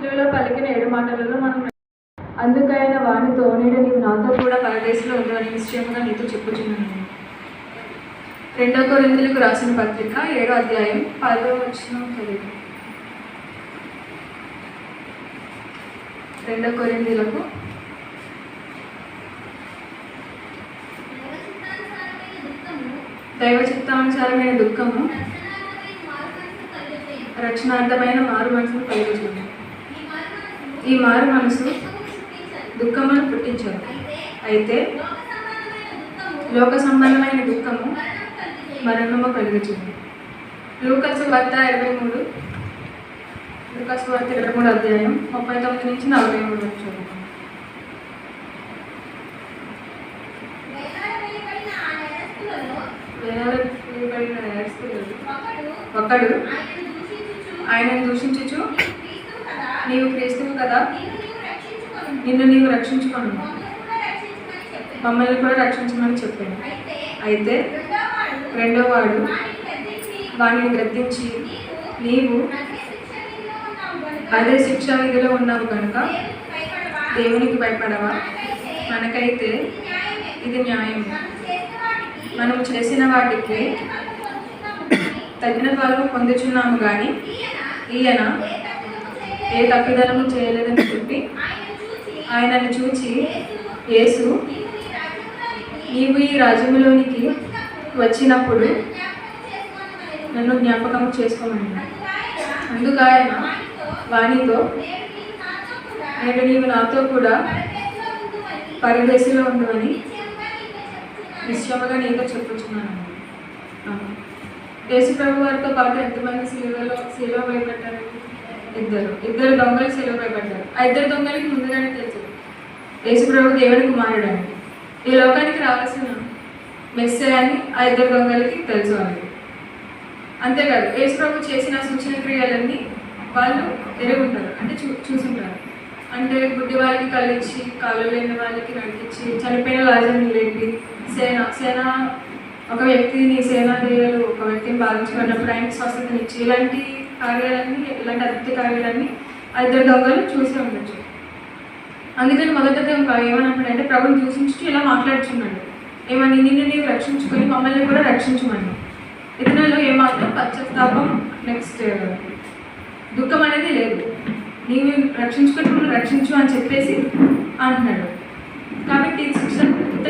శిలువలో పలికిన ఏడు మాటలలో మనం అందుకైన వానితో నేడు నీవు నాతో కూడా పరదేశంలో ఉందని నిశ్చయముగా నీతో చెప్పుచున్నాను. రెండో కొరిందులకు రాసిన పత్రిక ఏడో అధ్యాయం పదో వచ్చిన చదివి. రెండో కొరిందులకు దైవ చిత్తానుసారమైన దుఃఖము రక్షణార్థమైన మారు మనసును కలిగించింది ఈ మారు మనసు దుఃఖమును పుట్టించదు. అయితే లోక సంబంధమైన దుఃఖము మరణము కలుగుతుంది లూకసు వార్త ఇరవై మూడు లూకసు వార్త ఇరవై మూడు అధ్యాయం ముప్పై తొమ్మిది నుంచి నలభై మూడు వచ్చారు ఒకడు ఆయనను దూషించుచు నీవు క్రీస్తువు కదా? నిన్ను నీవు రక్షించుకోను. మమ్మల్ని కూడా రక్షించమని చెప్పాను. అయితే రెండో వాడు వాడిని గద్దించి నీవు అదే శిక్షా విధిలో ఉన్నావు కనుక దేవునికి భయపడవా? మనకైతే ఇది న్యాయం. మనం చేసిన వాటికి తగిన ఫలం పొందుచున్నాము కానీ ఈయన ఏ తప్పిదనము చేయలేదని చెప్పి ఆయనను చూచి యేసు నీవు ఈ రాజ్యంలోనికి వచ్చినప్పుడు నన్ను జ్ఞాపకం చేసుకోమన్నాడు అందుకు ఆయన వానితో నేను నీవు నాతో కూడా పరదేశంలో ఉండమని నిశ్చయముగా నీతో చెప్పుచున్నాను. యేసు ప్రభు వారితో పాటు ఎంతమంది శిలువలో శిలువ భయపడ్డారు ఇద్దరు. ఇద్దరు దొంగలు శిలువ భయపడ్డారు ఆ ఇద్దరు దొంగలకి ముందుగానే తెలుసు. యేసుప్రభు దేవుని కుమారుడు అని ఈ లోకానికి రావాల్సిన మెస్సే అని ఆ ఇద్దరు దొంగలకి తెలుసు అని. అంతేకాదు యేసుప్రభు చేసిన సూచన క్రియలన్నీ వాళ్ళు ఎరుగుంటారు. అంటే చూ చూసుంటారు. అంటే గుడ్డి వాళ్ళకి కలిగించి కాళ్ళు లేని వాళ్ళకి నడిపించి చనిపోయిన రాజుని లేపి సేన సేన ఒక వ్యక్తిని సేనాదేవులు ఒక వ్యక్తిని బాధించుకున్నప్పుడు ఆయనకి స్వస్థతనిచ్చి ఇలాంటి కార్యాలన్నీ ఇలాంటి అద్భుత కార్యాలన్నీ ఆ ఇద్దరు దొంగలు చూసే ఉండొచ్చు. అందుకని మొదట దొంగ అంటే ప్రభుని దూషించి ఇలా మాట్లాడుచున్నాడు. ఏమని? నిన్ను నీవు రక్షించుకొని మమ్మల్ని కూడా రక్షించమని. ఇతనిలో ఏమాత్రం పశ్చాత్తాపం నెక్స్ట్ దుఃఖం అనేది లేదు. నీవు రక్షించుకుని మమ్మల్ని రక్షించు అని చెప్పేసి అంటున్నాడు. కాబట్టి శిక్షణ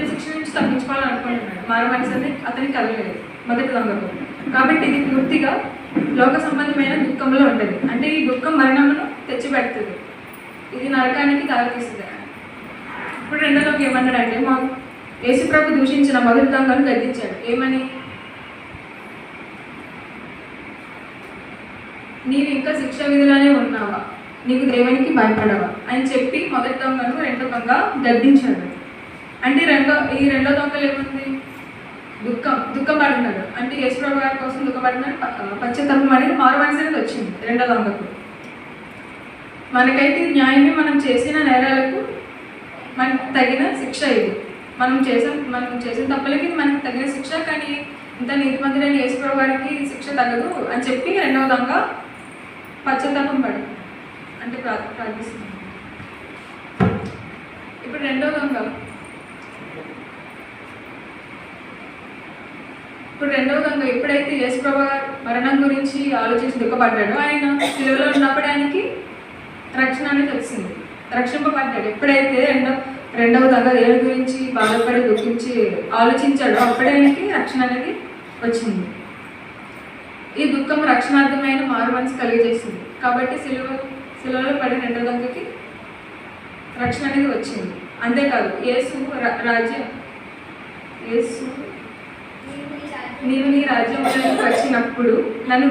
శిక్ష ఇతని నుంచి తప్పించుకోవాలనుకుంటున్నాడు. మారమనిసరి అతనికి కలగలేదు మొదటి దొంగకు. కాబట్టి ఇది పూర్తిగా లోక సంబంధమైన దుఃఖంలో ఉంటుంది. అంటే ఈ దుఃఖం మరణమును తెచ్చిపెడుతుంది. ఇది నరకానికి దారితీస్తుంది ఇప్పుడు రెండోలోకి ఏమన్నాడంటే మా యేసుప్రభు దూషించిన మొదటి దొంగను గద్దించాడు. ఏమని? నీవు ఇంకా శిక్ష విధిలోనే ఉన్నావా? నీకు దేవునికి భయపడవా? అని చెప్పి మొదటి దొంగను రెండో దొంగ గద్దించాడు. అంటే రెండో ఈ రెండో దొంగలు ఏముంది? దుఃఖం దుఃఖపడినాడు అంటే యేసుప్రభు గారి కోసం దుఃఖపడినాడు పశ్చాత్తాపం అనేది మారు మనసులకు అనేది వచ్చింది రెండో దొంగకు. మనకైతే న్యాయమే మనం చేసిన నేరాలకు మనకు తగిన శిక్ష ఇది. మనం చేసిన మనం చేసిన తప్పులకి మనకు తగిన శిక్ష కానీ ఇంత నీతిమంతుడైన యేసుప్రభు గారికి శిక్ష తగదు అని చెప్పి రెండవ దొంగ పశ్చాత్తాపం పడు అంటే ప్రా ప్రార్థిస్తున్నాను ఇప్పుడు రెండవ దొంగ ఇప్పుడు రెండవ దొంగ ఎప్పుడైతే యేసుప్రభు గారు మరణం గురించి ఆలోచించి దుఃఖపడ్డాడో ఆయన సిలువలో ఉన్నప్పుడు ఆయనకి రక్షణ అనేది వచ్చింది. రక్షింపబడ్డాడు. ఎప్పుడైతే రెండో రెండవ దగ్గర దేవుడి గురించి బాధపడి దుఃఖించి ఆలోచించాడో అప్పుడే ఆయనకి రక్షణ అనేది వచ్చింది. ఈ దుఃఖం రక్షణార్థమైన మారు మనసు కలిగజేసింది. కాబట్టి సిలువ సిలువలో పడి రెండో దొంగకి రక్షణ అనేది వచ్చింది. అంతేకాదు యేసు రాజ్యం యేసు నీవు నీ రాజ్యంలోకి వచ్చినప్పుడు నన్ను